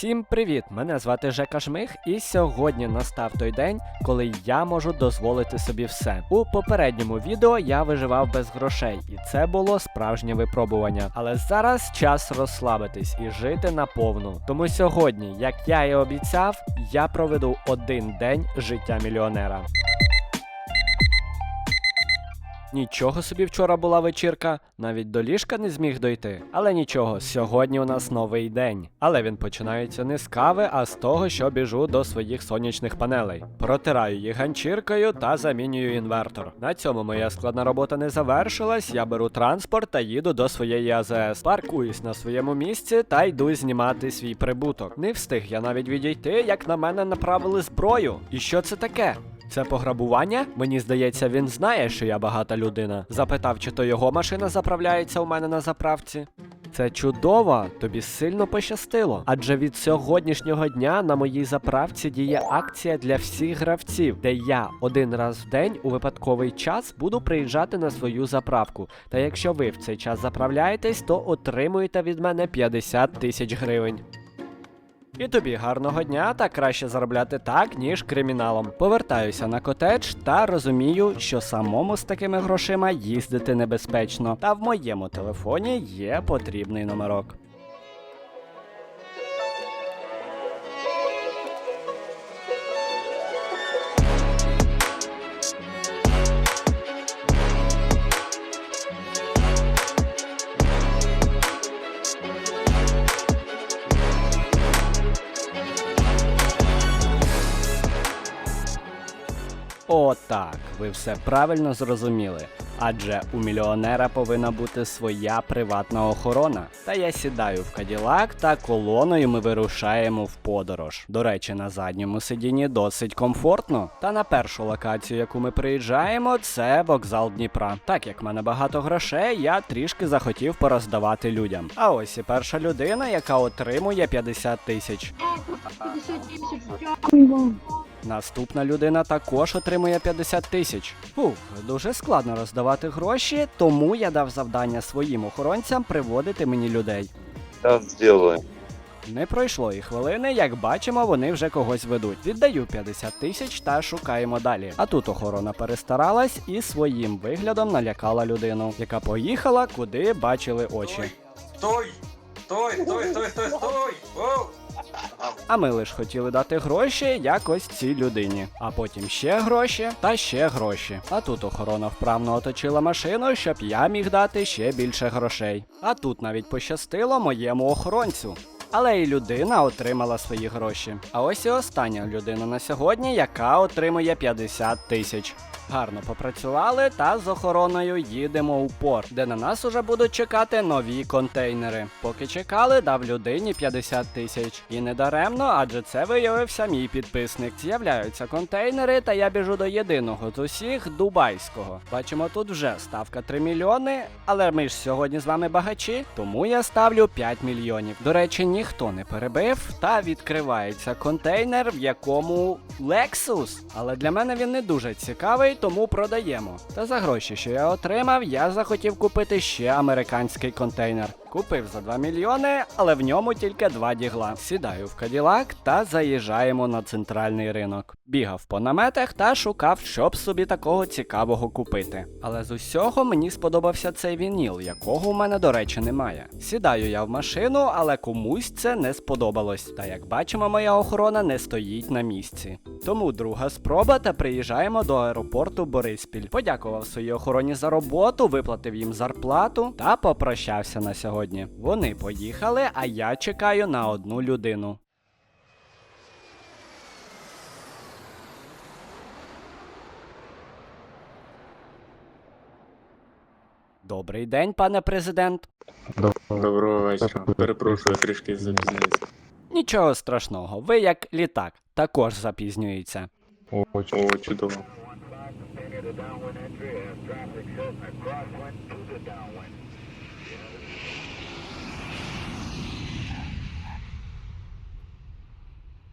Всім привіт! Мене звати Жека Жмих, і сьогодні настав той день, коли я можу дозволити собі все. У попередньому відео я виживав без грошей, і це було справжнє випробування. Але зараз час розслабитись і жити наповну. Тому сьогодні, як я і обіцяв, я проведу один день життя мільйонера. Нічого собі вчора була вечірка, навіть до ліжка не зміг дойти. Але нічого, сьогодні у нас новий день. Але він починається не з кави, а з того, що біжу до своїх сонячних панелей. Протираю їх ганчіркою та замінюю інвертор. На цьому моя складна робота не завершилась. Я беру транспорт та їду до своєї АЗС. Паркуюсь на своєму місці та йду знімати свій прибуток. Не встиг я навіть відійти, як на мене направили зброю. І що це таке? Це пограбування? Мені здається, він знає, що я багата людина. Запитав, чи то його машина заправляється у мене на заправці. Це чудово, тобі сильно пощастило. Адже від сьогоднішнього дня на моїй заправці діє акція для всіх гравців, де я один раз в день у випадковий час буду приїжджати на свою заправку. Та якщо ви в цей час заправляєтесь, то отримуєте від мене 50 тисяч гривень. І тобі гарного дня та краще заробляти так, ніж криміналом. Повертаюся на котедж та розумію, що самому з такими грошима їздити небезпечно. Та в моєму телефоні є потрібний номерок. Отак, ви все правильно зрозуміли. Адже у мільйонера повинна бути своя приватна охорона. Та я сідаю в Каділак та колоною ми вирушаємо в подорож. До речі, на задньому сидінні досить комфортно. Та на першу локацію, яку ми приїжджаємо, це вокзал Дніпра. Так як в мене багато грошей, я трішки захотів пороздавати людям. А ось і перша людина, яка отримує 50 тисяч. 50 тисяч. Наступна людина також отримує 50 тисяч. Фух, дуже складно роздавати гроші, тому я дав завдання своїм охоронцям приводити мені людей. Сейчас сделаю. Не пройшло і хвилини, як бачимо, вони вже когось ведуть. Віддаю 50 тисяч та шукаємо далі. А тут охорона перестаралась і своїм виглядом налякала людину, яка поїхала, куди бачили очі. Стой! Стой, стой, стой, стой, стой! Воу! А ми лиш хотіли дати гроші якось цій людині. А потім ще гроші та ще гроші. А тут охорона вправно оточила машину, щоб я міг дати ще більше грошей. А тут навіть пощастило моєму охоронцю. Але і людина отримала свої гроші. А ось і остання людина на сьогодні, яка отримує 50 тисяч. Гарно попрацювали та з охороною їдемо у порт, де на нас уже будуть чекати нові контейнери. Поки чекали, дав людині 50 тисяч. І не даремно, адже це виявився мій підписник. З'являються контейнери, та я біжу до єдиного з усіх дубайського. Бачимо, тут вже ставка 3 мільйони, але ми ж сьогодні з вами багачі, тому я ставлю 5 мільйонів. До речі, ніхто не перебив, та відкривається контейнер, в якому Lexus. Але для мене він не дуже цікавий, тому продаємо. Та за гроші, що я отримав, я захотів купити ще американський контейнер. Купив за 2 мільйони, але в ньому тільки два дігла. Сідаю в Каділак та заїжджаємо на центральний ринок. Бігав по наметах та шукав, щоб собі такого цікавого купити. Але з усього мені сподобався цей вініл, якого у мене, до речі, немає. Сідаю я в машину, але комусь це не сподобалось. Та як бачимо, моя охорона не стоїть на місці. Тому друга спроба та приїжджаємо до аеропорту Бориспіль. Подякував своїй охороні за роботу, виплатив їм зарплату та попрощався на сьогодні. Вони поїхали, а я чекаю на одну людину. Добрий день, пане президент. Доброго вечора. Перепрошую, трішки запізнився. Нічого страшного, ви як літак, також запізнюється. О, чудово.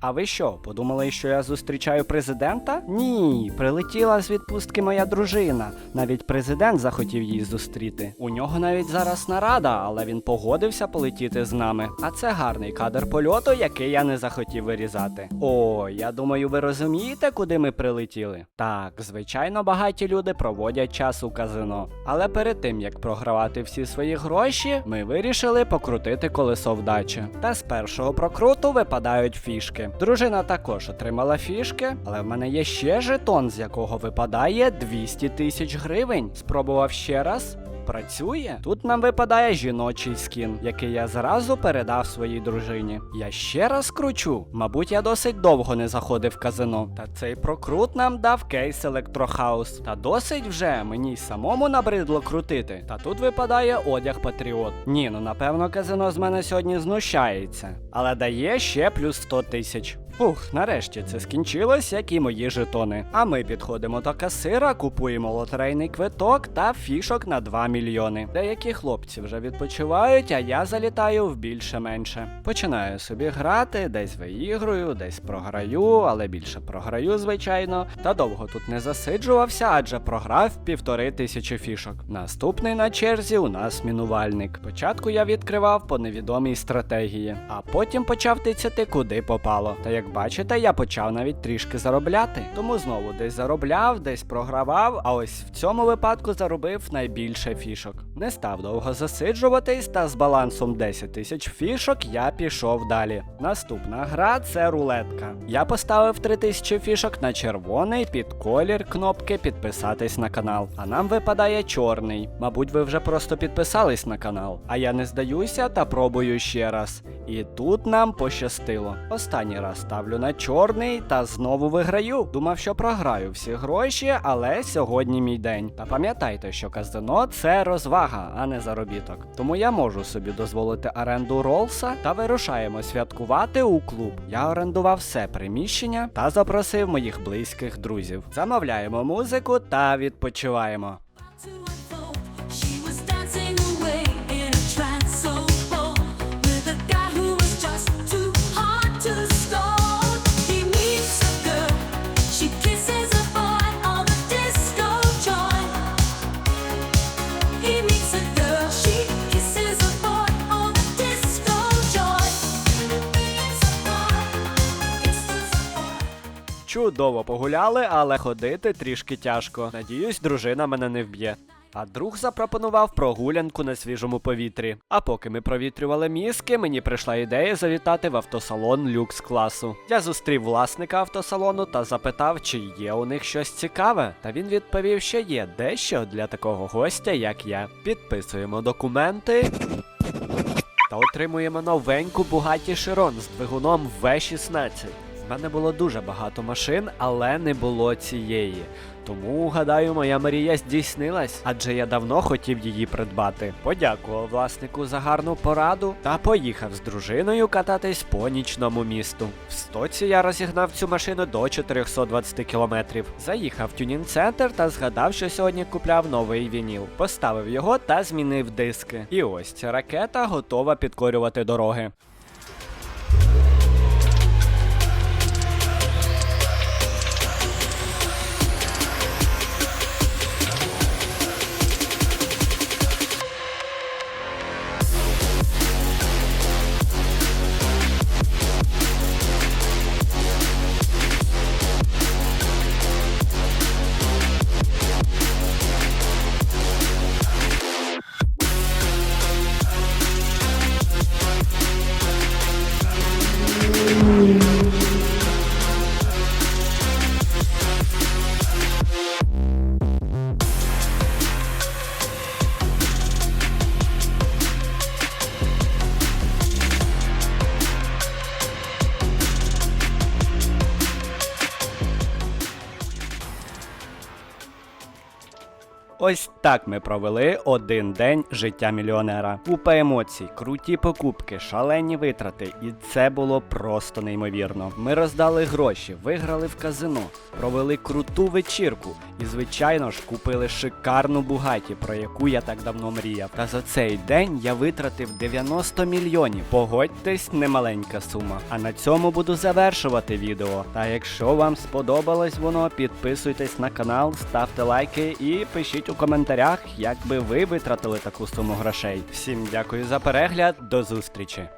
А ви що, подумали, що я зустрічаю президента? Ні, прилетіла з відпустки моя дружина. Навіть президент захотів її зустріти. У нього навіть зараз нарада, але він погодився полетіти з нами. А це гарний кадр польоту, який я не захотів вирізати. О, я думаю, ви розумієте, куди ми прилетіли? Так, звичайно, багаті люди проводять час у казино. Але перед тим як програвати всі свої гроші, ми вирішили покрутити колесо вдачі. Та з першого прокруту випадають фішки. Дружина також отримала фішки, але в мене є ще жетон, з якого випадає 200 тисяч гривень. Спробував ще раз. Працює? Тут нам випадає жіночий скін, який я зразу передав своїй дружині. Я ще раз кручу. Мабуть, я досить довго не заходив в казино. Та цей прокрут нам дав кейс Електрохаус. Та досить вже мені самому набридло крутити. Та тут випадає одяг Патріот. Ні, ну напевно, казино з мене сьогодні знущається. Але дає ще плюс 100 тисяч. Фух, нарешті це скінчилось, як і мої жетони. А ми підходимо до касира, купуємо лотерейний квиток та фішок на 2 мільйони. Деякі хлопці вже відпочивають, а я залітаю в більше-менше. Починаю собі грати, десь виіграю, десь програю, але більше програю, звичайно. Та довго тут не засиджувався, адже програв півтори тисячі фішок. Наступний на черзі у нас мінувальник. Спочатку я відкривав по невідомій стратегії, а потім почав тицяти куди попало. Та як бачите, я почав навіть трішки заробляти. Тому знову десь заробляв, десь програвав, а ось в цьому випадку заробив найбільше фішок. Не став довго засиджуватись, та з балансом 10 тисяч фішок я пішов далі. Наступна гра це рулетка. Я поставив 3000 фішок на червоний під колір кнопки підписатись на канал. А нам випадає чорний. Мабуть, ви вже просто підписались на канал. А я не здаюся та пробую ще раз. І тут нам пощастило. Останній раз ставлю на чорний та знову виграю. Думав, що програю всі гроші, але сьогодні мій день. Та пам'ятайте, що казино це розвага, а не заробіток. Тому я можу собі дозволити оренду Ролса та вирушаємо святкувати у клуб. Я орендував все приміщення та запросив моїх близьких друзів. Замовляємо музику та відпочиваємо. Чудово погуляли, але ходити трішки тяжко. Надіюсь, дружина мене не вб'є. А друг запропонував прогулянку на свіжому повітрі. А поки ми провітрювали мізки, мені прийшла ідея завітати в автосалон люкс класу. Я зустрів власника автосалону та запитав, чи є у них щось цікаве. Та він відповів, що є дещо для такого гостя, як я. Підписуємо документи. Та отримуємо новеньку Bugatti Chiron з двигуном V16. В мене було дуже багато машин, але не було цієї. Тому, гадаю, моя мрія здійснилась, адже я давно хотів її придбати. Подякував власнику за гарну пораду та поїхав з дружиною кататись по нічному місту. В стоці я розігнав цю машину до 420 кілометрів. Заїхав в тюнінг-центр та згадав, що сьогодні купляв новий вініл. Поставив його та змінив диски. І ось ця ракета готова підкорювати дороги. Ось так ми провели один день життя мільйонера. Купа емоцій, круті покупки, шалені витрати, і це було просто неймовірно. Ми роздали гроші, виграли в казино, провели круту вечірку і, звичайно ж, купили шикарну бугаті, про яку я так давно мріяв. Та за цей день я витратив 90 мільйонів. Погодьтесь, немаленька сума. А на цьому буду завершувати відео. Та якщо вам сподобалось воно, підписуйтесь на канал, ставте лайки і пишіть у коментарях, як би ви витратили таку суму грошей. Всім дякую за перегляд, до зустрічі!